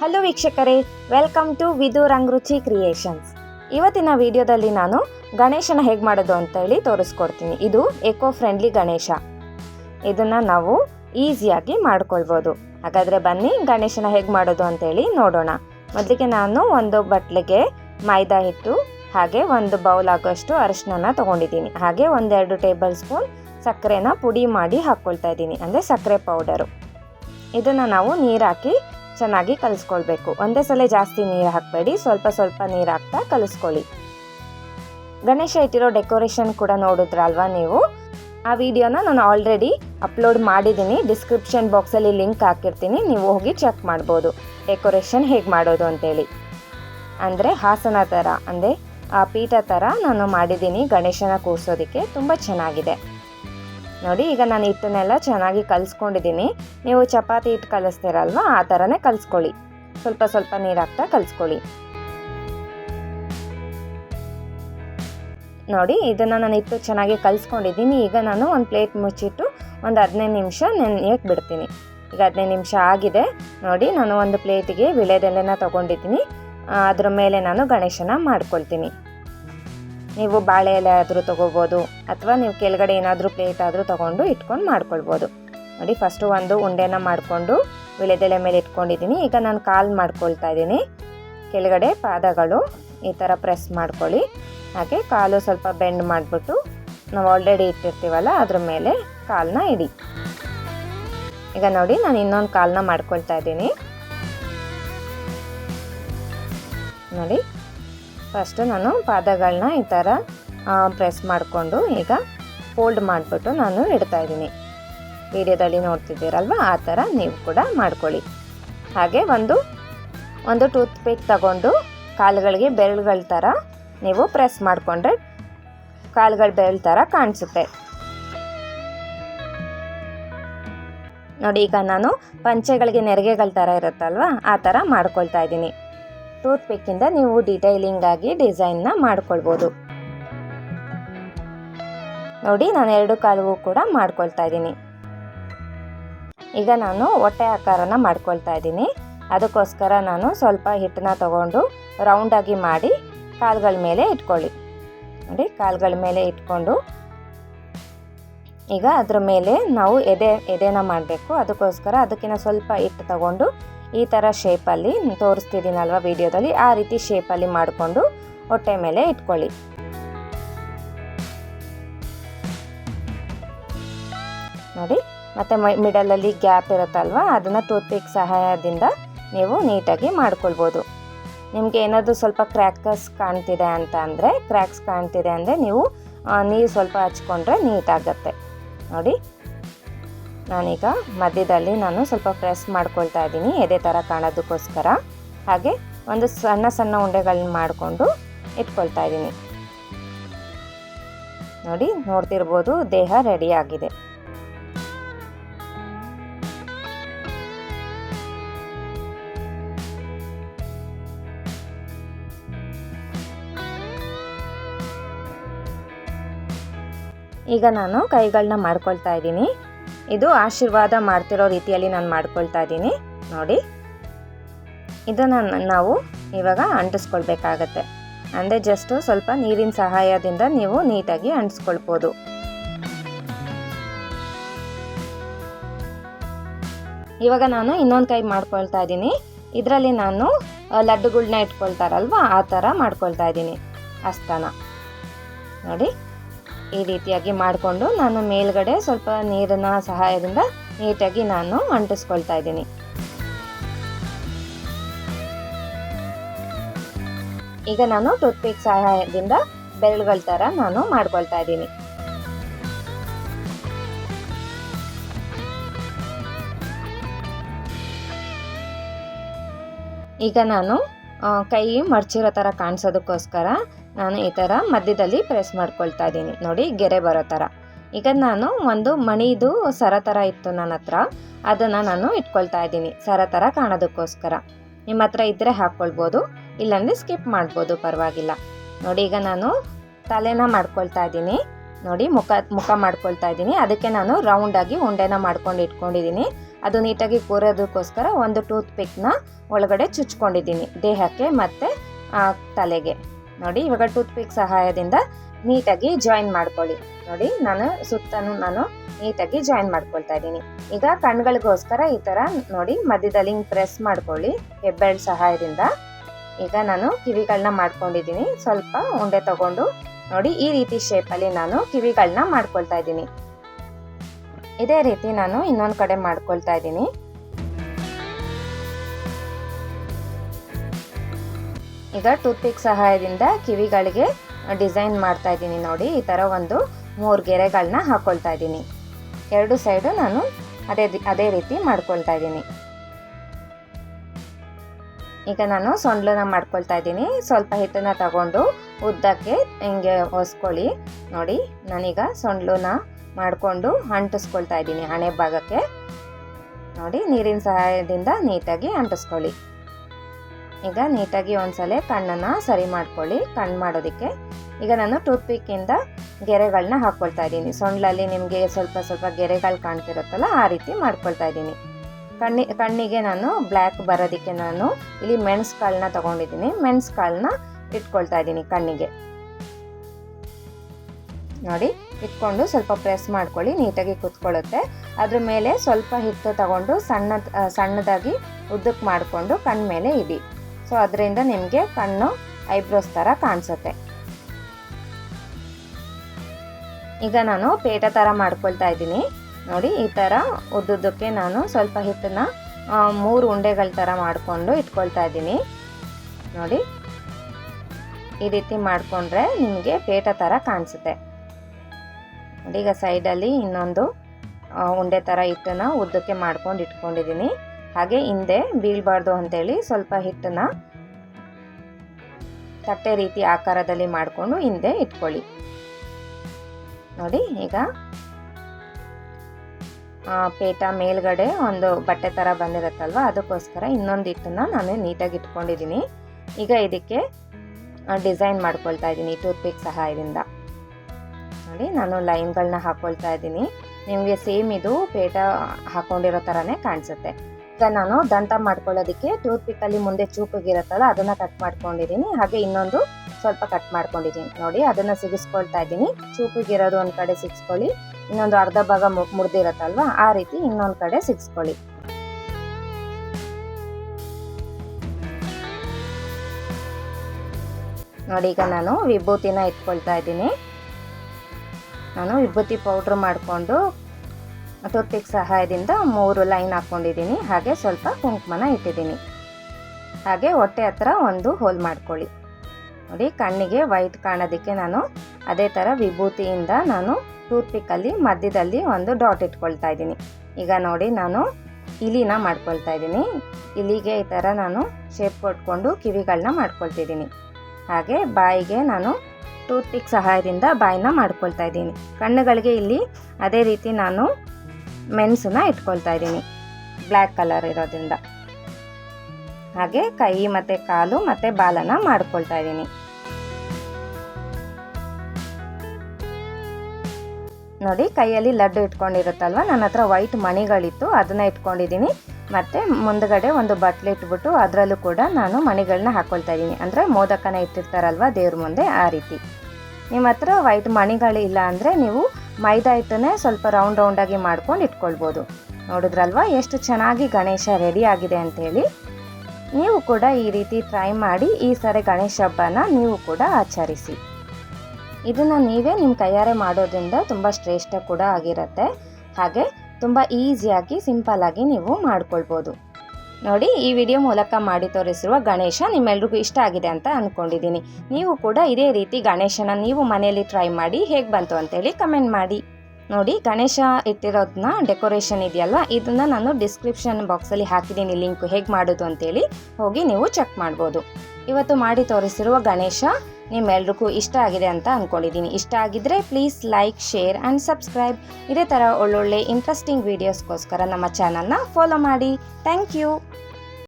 Hello ವೀಕ್ಷಕರೇ welcome to Vidu Rangaruchi creations ಇವತ್ತಿನ ವಿಡಿಯೋದಲ್ಲಿ ನಾನು ಗಣೇಶನ ಹೇಗೆ ಮಾಡೋದು ಅಂತ ಹೇಳಿ ತೋರಿಸ್ಕೊಡ್ತೀನಿ. ಇದು ಎಕೋ ಫ್ರೆಂಡ್ಲಿ ಗಣೇಶ. ಇದನ್ನು ನಾವು ಈಸಿಯಾಗಿ ಮಾಡ್ಕೊಳ್ಬೋದು. ಹಾಗಾದರೆ ಬನ್ನಿ ಗಣೇಶನ ಹೇಗೆ ಮಾಡೋದು ಅಂತೇಳಿ ನೋಡೋಣ. ಮೊದಲಿಗೆ ನಾನು ಒಂದು ಬಟ್ಲಿಗೆ ಮೈದಾ ಹಿಟ್ಟು, ಹಾಗೆ ಒಂದು ಬೌಲ್ ಆಗೋಷ್ಟು ಅರಿಶಿನ ತೊಗೊಂಡಿದ್ದೀನಿ. ಹಾಗೆ ಒಂದೆರಡು ಟೇಬಲ್ ಸ್ಪೂನ್ ಸಕ್ಕರೆನ ಪುಡಿ ಮಾಡಿ ಹಾಕ್ಕೊಳ್ತಾ ಇದ್ದೀನಿ. ಅಂದರೆ ಸಕ್ಕರೆ ಪೌಡರು. ಇದನ್ನು ನಾವು ನೀರಾಕಿ ಚೆನ್ನಾಗಿ ಕಲಿಸ್ಕೊಳ್ಬೇಕು. ಒಂದೇ ಸಲ ಜಾಸ್ತಿ ನೀರು ಹಾಕಬೇಡಿ, ಸ್ವಲ್ಪ ಸ್ವಲ್ಪ ನೀರು ಹಾಕ್ತಾ ಕಲಿಸ್ಕೊಳ್ಳಿ. ಗಣೇಶ ಇಟ್ಟಿರೋ ಡೆಕೋರೇಷನ್ ಕೂಡ ನೋಡಿದ್ರಲ್ವಾ ನೀವು? ಆ ವಿಡಿಯೋನ ನಾನು ಆಲ್ರೆಡಿ ಅಪ್ಲೋಡ್ ಮಾಡಿದ್ದೀನಿ. ಡಿಸ್ಕ್ರಿಪ್ಷನ್ ಬಾಕ್ಸಲ್ಲಿ ಲಿಂಕ್ ಹಾಕಿರ್ತೀನಿ. ನೀವು ಹೋಗಿ ಚೆಕ್ ಮಾಡ್ಬೋದು. ಡೆಕೋರೇಷನ್ ಹೇಗೆ ಮಾಡೋದು ಅಂತೇಳಿ. ಅಂದರೆ ಹಾಸನ ಥರ, ಅಂದರೆ ಆ ಪೀಠ ಥರ ನಾನು ಮಾಡಿದ್ದೀನಿ. ಗಣೇಶನ ಕೂರಿಸೋದಕ್ಕೆ ತುಂಬ ಚೆನ್ನಾಗಿದೆ. ನೋಡಿ, ಈಗ ನಾನು ಹಿಟ್ಟನ್ನೆಲ್ಲ ಚೆನ್ನಾಗಿ ಕಲಿಸ್ಕೊಂಡಿದ್ದೀನಿ. ನೀವು ಚಪಾತಿ ಹಿಟ್ಟು ಕಲಿಸ್ತೀರಲ್ವ? ಆ ಥರನೇ ಕಲಿಸ್ಕೊಳ್ಳಿ. ಸ್ವಲ್ಪ ಸ್ವಲ್ಪ ನೀರು ಹಾಕ್ತಾ ಕಲಿಸ್ಕೊಳ್ಳಿ. ನೋಡಿ, ಇದನ್ನು ನಾನು ಹಿಟ್ಟು ಚೆನ್ನಾಗಿ ಕಲಿಸ್ಕೊಂಡಿದ್ದೀನಿ. ಈಗ ನಾನು ಒಂದು ಪ್ಲೇಟ್ ಮುಚ್ಚಿಟ್ಟು ಒಂದು ಹದಿನೈದು ನಿಮಿಷ ನೆನೆಯಕ್ಕೆ ಬಿಡ್ತೀನಿ. ಈಗ ಹದಿನೈದು ನಿಮಿಷ ಆಗಿದೆ. ನೋಡಿ, ನಾನು ಒಂದು ಪ್ಲೇಟಿಗೆ ವಿಳೆದೆಲೆನ ತೊಗೊಂಡಿದ್ದೀನಿ. ಅದ್ರ ಮೇಲೆ ನಾನು ಗಣೇಶನ ಮಾಡ್ಕೊಳ್ತೀನಿ. ನೀವು ಬಾಳೆ ಎಲೆ ಆದರೂ ತೊಗೋಬೋದು, ಅಥವಾ ನೀವು ಕೆಳಗಡೆ ಏನಾದರೂ ಪ್ಲೇಟ್ ಆದರೂ ತೊಗೊಂಡು ಇಟ್ಕೊಂಡು ಮಾಡ್ಕೊಳ್ಬೋದು. ನೋಡಿ ಫಸ್ಟು ಒಂದು ಉಂಡೆನ ಮಾಡಿಕೊಂಡು ವಿಳೆದೆಲೆ ಮೇಲೆ ಇಟ್ಕೊಂಡಿದ್ದೀನಿ. ಈಗ ನಾನು ಕಾಲು ಮಾಡ್ಕೊಳ್ತಾ ಇದ್ದೀನಿ. ಕೆಳಗಡೆ ಪಾದಗಳು ಈ ಥರ ಪ್ರೆಸ್ ಮಾಡ್ಕೊಳ್ಳಿ. ಹಾಗೆ ಕಾಲು ಸ್ವಲ್ಪ ಬೆಂಡ್ ಮಾಡಿಬಿಟ್ಟು ನಾವು ಆಲ್ರೆಡಿ ಇಟ್ಟಿರ್ತೀವಲ್ಲ, ಅದ್ರ ಮೇಲೆ ಕಾಲನ್ನ ಇಡಿ. ಈಗ ನೋಡಿ, ನಾನು ಇನ್ನೊಂದು ಕಾಲನ್ನ ಮಾಡ್ಕೊಳ್ತಾ ಇದ್ದೀನಿ. ನೋಡಿ ಫಸ್ಟು ನಾನು ಪಾದಗಳನ್ನ ಈ ಥರ ಪ್ರೆಸ್ ಮಾಡಿಕೊಂಡು ಈಗ ಫೋಲ್ಡ್ ಮಾಡಿಬಿಟ್ಟು ನಾನು ಇಡ್ತಾ ಇದ್ದೀನಿ. ವಿಡಿಯೋದಲ್ಲಿ ನೋಡ್ತಿದ್ದೀರಲ್ವ? ಆ ಥರ ನೀವು ಕೂಡ ಮಾಡ್ಕೊಳ್ಳಿ. ಹಾಗೆ ಒಂದು ಒಂದು ಟೂತ್ ಪಿಕ್ ತಗೊಂಡು ಕಾಲುಗಳಿಗೆ ಬೆರಳುಗಳ ಥರ ನೀವು ಪ್ರೆಸ್ ಮಾಡಿಕೊಂಡ್ರೆ ಕಾಲುಗಳ ಬೆರಳು ಥರ ಕಾಣಿಸುತ್ತೆ. ನೋಡಿ, ಈಗ ನಾನು ಪಂಚೆಗಳಿಗೆ ನೆರಿಗೆಗಳ ಥರ ಇರುತ್ತಲ್ವ? ಆ ಥರ ಮಾಡ್ಕೊಳ್ತಾ ಇದ್ದೀನಿ. ಟೂತ್ ಪಿಕ್ಕಿಂದ ನೀವು ಡಿಟೈಲಿಂಗ್ ಆಗಿ ಡಿಸೈನ್ನ ಮಾಡ್ಕೊಳ್ಬೋದು. ನೋಡಿ, ನಾನು ಎರಡು ಕಾಲುವು ಕೂಡ ಮಾಡ್ಕೊಳ್ತಾ ಇದ್ದೀನಿ. ಈಗ ನಾನು ಹೊಟ್ಟೆ ಆಕಾರನ ಮಾಡ್ಕೊಳ್ತಾ ಇದ್ದೀನಿ. ಅದಕ್ಕೋಸ್ಕರ ನಾನು ಸ್ವಲ್ಪ ಹಿಟ್ಟನ್ನ ತಗೊಂಡು ರೌಂಡಾಗಿ ಮಾಡಿ ಕಾಲುಗಳ ಮೇಲೆ ಇಟ್ಕೊಳ್ಳಿ. ನೋಡಿ, ಕಾಲುಗಳ ಮೇಲೆ ಇಟ್ಕೊಂಡು ಈಗ ಅದರ ಮೇಲೆ ನಾವು ಎದೆ, ಎದೆನ ಮಾಡಬೇಕು. ಅದಕ್ಕೋಸ್ಕರ ಅದಕ್ಕಿಂತ ಸ್ವಲ್ಪ ಹಿಟ್ಟು ತಗೊಂಡು ಈ ಥರ ಶೇಪಲ್ಲಿ ತೋರಿಸ್ತಿದ್ದೀನಲ್ವ ವಿಡಿಯೋದಲ್ಲಿ, ಆ ರೀತಿ ಶೇಪಲ್ಲಿ ಮಾಡಿಕೊಂಡು ಹೊಟ್ಟೆ ಮೇಲೆ ಇಟ್ಕೊಳ್ಳಿ. ನೋಡಿ, ಮತ್ತು ಮಿಡಲಲ್ಲಿ ಗ್ಯಾಪ್ ಇರುತ್ತಲ್ವ, ಅದನ್ನು ಟೂತ್ಪಿಕ್ ಸಹಾಯದಿಂದ ನೀವು ನೀಟಾಗಿ ಮಾಡ್ಕೊಳ್ಬೋದು. ನಿಮಗೆ ಏನಾದರೂ ಸ್ವಲ್ಪ ಕ್ರ್ಯಾಕರ್ಸ್ ಕಾಣ್ತಿದೆ ಅಂತ ಅಂದರೆ ಕ್ರ್ಯಾಕ್ಸ್ ಕಾಣ್ತಿದೆ ಅಂದರೆ ನೀವು ನೀರು ಸ್ವಲ್ಪ ಹಚ್ಕೊಂಡ್ರೆ ನೀಟಾಗತ್ತೆ. ನೋಡಿ ನಾನೀಗ ಮಧ್ಯದಲ್ಲಿ ನಾನು ಸ್ವಲ್ಪ ಪ್ರೆಸ್ ಮಾಡ್ಕೊಳ್ತಾ ಇದ್ದೀನಿ, ಎದೆ ಥರ ಕಾಣೋದಕ್ಕೋಸ್ಕರ. ಹಾಗೆ ಒಂದು ಸಣ್ಣ ಸಣ್ಣ ಉಂಡೆಗಳನ್ನ ಮಾಡಿಕೊಂಡು ಇಟ್ಕೊಳ್ತಾ ಇದ್ದೀನಿ. ನೋಡಿ, ನೋಡ್ತಿರ್ಬೋದು ದೇಹ ರೆಡಿ ಆಗಿದೆ. ಈಗ ನಾನು ಕೈಗಳನ್ನ ಮಾಡ್ಕೊಳ್ತಾ ಇದ್ದೀನಿ. ಇದು ಆಶೀರ್ವಾದ ಮಾಡ್ತಿರೋ ರೀತಿಯಲ್ಲಿ ನಾನು ಮಾಡ್ಕೊಳ್ತಾ ಇದ್ದೀನಿ. ನೋಡಿ. ಇದನ್ನು ನಾವು ಇವಾಗ ಅಂಟಿಸ್ಕೊಳ್ಬೇಕಾಗತ್ತೆ. ಅಂದರೆ ಜಸ್ಟು ಸ್ವಲ್ಪ ನೀರಿನ ಸಹಾಯದಿಂದ ನೀವು ನೀಟಾಗಿ ಅಂಟಿಸ್ಕೊಳ್ಬೋದು. ಇವಾಗ ನಾನು ಇನ್ನೊಂದು ಕೈ ಮಾಡ್ಕೊಳ್ತಾ ಇದ್ದೀನಿ. ಇದರಲ್ಲಿ ನಾನು ಲಡ್ಡುಗಳನ್ನ ಇಟ್ಕೊಳ್ತಾರಲ್ವ? ಆ ಥರ ಮಾಡ್ಕೊಳ್ತಾ ಇದ್ದೀನಿ. ಅಸ್ತನ ನೋಡಿ. ಈ ರೀತಿಯಾಗಿ ಮಾಡಿಕೊಂಡು ನಾನು ಮೇಲ್ಗಡೆ ಸ್ವಲ್ಪ ನೀರಿನ ಸಹಾಯದಿಂದ ನೀಟಾಗಿ ನಾನು ಅಂಟಿಸ್ಕೊಳ್ತಾ ಇದ್ದೀನಿ. ಈಗ ನಾನು ಟೂತ್ಪಿಕ್ ಸಹಾಯದಿಂದ ಬೆರಳುಗಳ ಥರ ನಾನು ಮಾಡ್ಕೊಳ್ತಾ ಇದ್ದೀನಿ. ಈಗ ನಾನು ಕೈ ಮಡ್ಚಿರೋ ಥರ ಕಾಣಿಸೋದಕ್ಕೋಸ್ಕರ ನಾನು ಈ ಥರ ಮಧ್ಯದಲ್ಲಿ ಪ್ರೆಸ್ ಮಾಡ್ಕೊಳ್ತಾ ಇದ್ದೀನಿ. ನೋಡಿ, ಗೆರೆ ಬರೋ ಥರ. ಈಗ ನಾನು ಒಂದು ಮಣಿದು ಸರ ಥರ ಇತ್ತು ನನ್ನ ಹತ್ರ. ಅದನ್ನು ನಾನು ಇಟ್ಕೊಳ್ತಾ ಇದ್ದೀನಿ. ಸರ ಥರ ಕಾಣೋದಕ್ಕೋಸ್ಕರ. ನಿಮ್ಮ ಹತ್ರ ಇದ್ದರೆ ಹಾಕ್ಕೊಳ್ಬೋದು, ಇಲ್ಲಾಂದರೆ ಸ್ಕಿಪ್ ಮಾಡ್ಬೋದು, ಪರವಾಗಿಲ್ಲ. ನೋಡಿ, ಈಗ ನಾನು ತಲೆನ ಮಾಡ್ಕೊಳ್ತಾ ಇದ್ದೀನಿ. ನೋಡಿ, ಮುಖ ಮುಖ ಮಾಡ್ಕೊಳ್ತಾ ಇದ್ದೀನಿ. ಅದಕ್ಕೆ ನಾನು ರೌಂಡಾಗಿ ಉಂಡೆನ ಮಾಡ್ಕೊಂಡು ಇಟ್ಕೊಂಡಿದ್ದೀನಿ. ಅದು ನೀಟಾಗಿ ಕೂರೋದಕ್ಕೋಸ್ಕರ ಒಂದು ಟೂತ್ ಪಿಕ್ನ ಒಳಗಡೆ ಚುಚ್ಕೊಂಡಿದ್ದೀನಿ. ದೇಹಕ್ಕೆ ಮತ್ತು ತಲೆಗೆ. ನೋಡಿ, ಇವಾಗ ಟೂತ್ ಪಿಕ್ ಸಹಾಯದಿಂದ ನೀಟಾಗಿ ಜಾಯಿನ್ ಮಾಡ್ಕೊಳ್ಳಿ. ನೋಡಿ, ನಾನು ಸುತ್ತನೂ ನಾನು ನೀಟಾಗಿ ಜಾಯಿನ್ ಮಾಡ್ಕೊಳ್ತಾ ಇದ್ದೀನಿ. ಈಗ ಕಣ್ಗಳಿಗೋಸ್ಕರ ಈ ಥರ ನೋಡಿ, ಮಧ್ಯದಲ್ಲಿ ಹಿಂಗೆ ಪ್ರೆಸ್ ಮಾಡ್ಕೊಳ್ಳಿ, ಹೆಬ್ಬೆರಳು ಸಹಾಯದಿಂದ. ಈಗ ನಾನು ಕಿವಿಗಳನ್ನ ಮಾಡ್ಕೊಂಡಿದ್ದೀನಿ. ಸ್ವಲ್ಪ ಉಂಡೆ ತಗೊಂಡು ನೋಡಿ, ಈ ರೀತಿ ಶೇಪಲ್ಲಿ ನಾನು ಕಿವಿಗಳನ್ನ ಮಾಡ್ಕೊಳ್ತಾ ಇದ್ದೀನಿ. ಇದೇ ರೀತಿ ನಾನು ಇನ್ನೊಂದು ಕಡೆ ಮಾಡ್ಕೊಳ್ತಾ ಇದ್ದೀನಿ. ಈಗ ಟೂತ್ ಪಿಕ್ ಸಹಾಯದಿಂದ ಕಿವಿಗಳಿಗೆ ಡಿಸೈನ್ ಮಾಡ್ತಾ ಇದ್ದೀನಿ ನೋಡಿ, ಈ ಥರ ಒಂದು ಮೂರು ಗೆರೆಗಳನ್ನ ಹಾಕ್ಕೊಳ್ತಾ ಇದ್ದೀನಿ. ಎರಡು ಸೈಡು ನಾನು ಅದೇ ಅದೇ ರೀತಿ ಮಾಡ್ಕೊಳ್ತಾ ಇದ್ದೀನಿ. ಈಗ ನಾನು ಸೊಂಡ್ಲನ್ನ ಮಾಡ್ಕೊಳ್ತಾ ಇದ್ದೀನಿ. ಸ್ವಲ್ಪ ಹಿತ್ತನ್ನು ತಗೊಂಡು ಉದ್ದಕ್ಕೆ ಹಿಂಗೆ ಹೊಸ್ಕೊಳ್ಳಿ. ನೋಡಿ, ನಾನೀಗ ಸೊಂಡ್ಲನ್ನ ಮಾಡಿಕೊಂಡು ಅಂಟಿಸ್ಕೊಳ್ತಾ ಇದ್ದೀನಿ ಹಣೆ ಭಾಗಕ್ಕೆ. ನೋಡಿ, ನೀರಿನ ಸಹಾಯದಿಂದ ನೀಟಾಗಿ ಅಂಟಿಸ್ಕೊಳ್ಳಿ. ಈಗ ನೀಟಾಗಿ ಒಂದ್ಸಲ ಕಣ್ಣನ್ನು ಸರಿ ಮಾಡ್ಕೊಳ್ಳಿ. ಕಣ್ಣು ಮಾಡೋದಕ್ಕೆ ಈಗ ನಾನು ಟೂತ್ ಪಿಕ್ಕಿಂದ ಗೆರೆಗಳನ್ನ ಹಾಕ್ಕೊಳ್ತಾ ಇದ್ದೀನಿ. ಸೊಂಡ್ಲಲ್ಲಿ ನಿಮಗೆ ಸ್ವಲ್ಪ ಸ್ವಲ್ಪ ಗೆರೆಗಳು ಕಾಣ್ತಿರುತ್ತಲ್ಲ, ಆ ರೀತಿ ಮಾಡ್ಕೊಳ್ತಾ ಇದ್ದೀನಿ. ಕಣ್ಣಿ, ಕಣ್ಣಿಗೆ ನಾನು ಬ್ಲ್ಯಾಕ್ ಬರೋದಕ್ಕೆ ನಾನು ಇಲ್ಲಿ ಮೆಣಸು ಕಾಳನ್ನ ತೊಗೊಂಡಿದ್ದೀನಿ. ಮೆಣಸು ಕಾಳನ್ನ ಇಟ್ಕೊಳ್ತಾ ಇದ್ದೀನಿ ಕಣ್ಣಿಗೆ. ನೋಡಿ, ಇಟ್ಕೊಂಡು ಸ್ವಲ್ಪ ಪ್ರೆಸ್ ಮಾಡ್ಕೊಳ್ಳಿ, ನೀಟಾಗಿ ಕುತ್ಕೊಳ್ಳುತ್ತೆ. ಅದ್ರ ಮೇಲೆ ಸ್ವಲ್ಪ ಹಿಟ್ಟು ತಗೊಂಡು ಸಣ್ಣ ಸಣ್ಣದಾಗಿ ಉದ್ದಕ್ಕೆ ಮಾಡಿಕೊಂಡು ಕಣ್ಣ ಮೇಲೆ ಇಡಿ. ಸೊ ಅದರಿಂದ ನಿಮಗೆ ಕಣ್ಣು ಐಬ್ರೋಸ್ ಥರ ಕಾಣಿಸುತ್ತೆ. ಈಗ ನಾನು ಪೇಟ ಥರ ಮಾಡ್ಕೊಳ್ತಾ ಇದ್ದೀನಿ. ನೋಡಿ, ಈ ಥರ ಉದ್ದುದ್ದಕ್ಕೆ ನಾನು ಸ್ವಲ್ಪ ಹಿಟ್ಟನ್ನು ಮೂರು ಉಂಡೆಗಳ ಥರ ಮಾಡಿಕೊಂಡು ಇಟ್ಕೊಳ್ತಾ ಇದ್ದೀನಿ. ನೋಡಿ, ಈ ರೀತಿ ಮಾಡಿಕೊಂಡ್ರೆ ನಿಮಗೆ ಪೇಟ ಥರ ಕಾಣಿಸುತ್ತೆ. ನೋಡಿ, ಈಗ ಸೈಡಲ್ಲಿ ಇನ್ನೊಂದು ಉಂಡೆ ಥರ ಹಿಟ್ಟನ್ನು ಉದ್ದಕ್ಕೆ ಮಾಡ್ಕೊಂಡು ಇಟ್ಕೊಂಡಿದ್ದೀನಿ. ಹಾಗೆ ಹಿಂದೆ ಬೀಳಬಾರ್ದು ಅಂತೇಳಿ ಸ್ವಲ್ಪ ಹಿಟ್ಟನ್ನ ತಟ್ಟೆ ರೀತಿ ಆಕಾರದಲ್ಲಿ ಮಾಡಿಕೊಂಡು ಹಿಂದೆ ಇಟ್ಕೊಳ್ಳಿ. ನೋಡಿ, ಈಗ ಪೇಟ ಮೇಲ್ಗಡೆ ಒಂದು ಬಟ್ಟೆ ಥರ ಬಂದಿರುತ್ತಲ್ವ, ಅದಕ್ಕೋಸ್ಕರ ಇನ್ನೊಂದು ಹಿಟ್ಟನ್ನ ನಾನು ನೀಟಾಗಿ ಇಟ್ಕೊಂಡಿದ್ದೀನಿ. ಈಗ ಇದಕ್ಕೆ ಡಿಸೈನ್ ಮಾಡ್ಕೊಳ್ತಾ ಇದ್ದೀನಿ ಟೂತ್ ಪಿಕ್ ಸಹಾಯದಿಂದ. ನೋಡಿ, ನಾನು ಲೈನ್ಗಳನ್ನ ಹಾಕ್ಕೊಳ್ತಾ ಇದ್ದೀನಿ. ನಿಮಗೆ ಸೇಮ್ ಇದು ಪೇಟ ಹಾಕೊಂಡಿರೋ ಥರನೇ ಕಾಣಿಸುತ್ತೆ. ಈಗ ನಾನು ದಂತ ಮಾಡ್ಕೊಳ್ಳೋದಕ್ಕೆ ಟೂತ್ ಪಿಕ್ಕಲ್ಲಿ ಮುಂದೆ ಚೂಪಿಗಿರುತ್ತಲ್ಲ, ಅದನ್ನು ಕಟ್ ಮಾಡ್ಕೊಂಡಿದ್ದೀನಿ. ಹಾಗೆ ಇನ್ನೊಂದು ಸ್ವಲ್ಪ ಕಟ್ ಮಾಡ್ಕೊಂಡಿದ್ದೀನಿ. ನೋಡಿ, ಅದನ್ನು ಸಿಗಿಸ್ಕೊಳ್ತಾ ಇದ್ದೀನಿ. ಚೂಪಿಗಿರೋದು ಒಂದು ಕಡೆ ಸಿಗಿಸ್ಕೊಳ್ಳಿ. ಇನ್ನೊಂದು ಅರ್ಧ ಭಾಗ ಮುರಿದಿರತ್ತಲ್ವ? ಆ ರೀತಿ ಇನ್ನೊಂದು ಕಡೆ ಸಿಗಿಸ್ಕೊಳ್ಳಿ. ನೋಡಿ, ಈಗ ನಾನು ವಿಭೂತಿನ ಇಟ್ಕೊಳ್ತಾ ಇದ್ದೀನಿ. ನಾನು ವಿಭೂತಿ ಪೌಡ್ರ್ ಮಾಡಿಕೊಂಡು ಟೂತ್ಪಿಕ್ ಸಹಾಯದಿಂದ ಮೂರು ಲೈನ್ ಹಾಕ್ಕೊಂಡಿದ್ದೀನಿ ಹಾಗೆ ಸ್ವಲ್ಪ ಕುಂಕುಮನ ಇಟ್ಟಿದ್ದೀನಿ. ಹಾಗೆ ಹೊಟ್ಟೆ ಹತ್ರ ಒಂದು ಹೋಲ್ ಮಾಡ್ಕೊಳ್ಳಿ. ನೋಡಿ, ಕಣ್ಣಿಗೆ ವೈಟ್ ಕಾಣೋದಕ್ಕೆ ನಾನು ಅದೇ ಥರ ವಿಭೂತಿಯಿಂದ ನಾನು ಟೂತ್ಪಿಕ್ಕಲ್ಲಿ ಮಧ್ಯದಲ್ಲಿ ಒಂದು ಡಾಟ್ ಇಟ್ಕೊಳ್ತಾ ಇದ್ದೀನಿ. ಈಗ ನೋಡಿ, ನಾನು ಇಲಿನ ಮಾಡ್ಕೊಳ್ತಾ ಇದ್ದೀನಿ. ಇಲಿಗೆ ಈ ಥರ ನಾನು ಶೇಪ್ ಕೊಟ್ಕೊಂಡು ಕಿವಿಗಳನ್ನ ಮಾಡ್ಕೊಳ್ತಿದ್ದೀನಿ. ಹಾಗೆ ಬಾಯಿಗೆ ನಾನು ಟೂತ್ಪಿಕ್ ಸಹಾಯದಿಂದ ಬಾಯಿನ ಮಾಡ್ಕೊಳ್ತಾ ಇದ್ದೀನಿ. ಕಣ್ಣುಗಳಿಗೆ ಇಲ್ಲಿ ಅದೇ ರೀತಿ ನಾನು ಮೆಣಸನ್ನ ಇಟ್ಕೊಳ್ತಾ ಇದ್ದೀನಿ. ಬ್ಲ್ಯಾಕ್ ಕಲರ್ ಇರೋದ್ರಿಂದ. ಹಾಗೆ ಕೈ ಮತ್ತು ಕಾಲು ಮತ್ತು ಬಾಲನ ಮಾಡ್ಕೊಳ್ತಾ ಇದ್ದೀನಿ. ನೋಡಿ, ಕೈಯಲ್ಲಿ ಲಡ್ಡು ಇಟ್ಕೊಂಡಿರುತ್ತಲ್ವ? ನನ್ನ ಹತ್ರ ವೈಟ್ ಮಣಿಗಳಿತ್ತು, ಅದನ್ನ ಇಟ್ಕೊಂಡಿದ್ದೀನಿ. ಮತ್ತು ಮುಂದ್ಗಡೆ ಒಂದು ಬಟ್ಲು ಇಟ್ಬಿಟ್ಟು ಅದರಲ್ಲೂ ಕೂಡ ನಾನು ಮಣಿಗಳನ್ನ ಹಾಕ್ಕೊಳ್ತಾ ಇದ್ದೀನಿ. ಅಂದರೆ ಮೋದಕನ ಇಟ್ಟಿರ್ತಾರಲ್ವ ದೇವ್ರ ಮುಂದೆ ಆ ರೀತಿ. ನಿಮ್ಮ ಹತ್ರ ವೈಟ್ ಮಣಿಗಳು ಇಲ್ಲ ಅಂದರೆ ನೀವು ಮೈದಾ ಹಿಟ್ಟನ್ನೇ ಸ್ವಲ್ಪ ರೌಂಡ್ ರೌಂಡಾಗಿ ಮಾಡ್ಕೊಂಡು ಇಟ್ಕೊಳ್ಬೋದು. ನೋಡಿದ್ರಲ್ವ? ಎಷ್ಟು ಚೆನ್ನಾಗಿ ಗಣೇಶ ರೆಡಿ ಆಗಿದೆ ಅಂತೇಳಿ ನೀವು ಕೂಡ ಈ ರೀತಿ ಟ್ರೈ ಮಾಡಿ ಈ ಸರಿ ಗಣೇಶ ಹಬ್ಬನ ನೀವು ಕೂಡ ಆಚರಿಸಿ. ಇದನ್ನು ನೀವೇ ನಿಮ್ಮ ಕೈಯಾರೆ ಮಾಡೋದ್ರಿಂದ ತುಂಬ ಶ್ರೇಷ್ಠ ಕೂಡ ಆಗಿರುತ್ತೆ. ಹಾಗೆ ತುಂಬ ಈಸಿಯಾಗಿ ಸಿಂಪಲ್ಲಾಗಿ ನೀವು ಮಾಡ್ಕೊಳ್ಬೋದು. ನೋಡಿ, ಈ ವಿಡಿಯೋ ಮೂಲಕ ಮಾಡಿ ತೋರಿಸಿರುವ ಗಣೇಶ ನಿಮ್ಮೆಲ್ರಿಗೂ ಇಷ್ಟ ಆಗಿದೆ ಅಂತ ಅಂದ್ಕೊಂಡಿದ್ದೀನಿ ನೀವು ಕೂಡ ಇದೇ ರೀತಿ ಗಣೇಶನ ನೀವು ಮನೆಯಲ್ಲಿ ಟ್ರೈ ಮಾಡಿ ಹೇಗೆ ಬಂತು ಅಂತೇಳಿ ಕಮೆಂಟ್ ಮಾಡಿ. ನೋಡಿ, ಗಣೇಶ ಇಟ್ಟಿರೋದನ್ನ ಡೆಕೋರೇಷನ್ ಇದೆಯಲ್ಲ, ಇದನ್ನು ನಾನು ಡಿಸ್ಕ್ರಿಪ್ಷನ್ ಬಾಕ್ಸಲ್ಲಿ ಹಾಕಿದ್ದೀನಿ ಲಿಂಕ್ ಹೇಗೆ ಮಾಡೋದು ಅಂತೇಳಿ ಹೋಗಿ ನೀವು ಚೆಕ್ ಮಾಡ್ಬೋದು. ಇವತ್ತು ಮಾಡಿ ತೋರಿಸಿರುವ ಗಣೇಶ ನಿಮ್ಮೆಲ್ರಿಗೂ ಇಷ್ಟ ಆಗಿದೆ ಅಂತ ಅಂದ್ಕೊಂಡಿದ್ದೀನಿ ಇಷ್ಟ ಆಗಿದ್ದರೆ please like share and subscribe ಇದೇ ಥರ ಒಳ್ಳೊಳ್ಳೆ ಇಂಟ್ರೆಸ್ಟಿಂಗ್ ವೀಡಿಯೋಸ್ಗೋಸ್ಕರ ನಮ್ಮ ಚಾನಲ್ನ ಫಾಲೋ ಮಾಡಿ. Thank you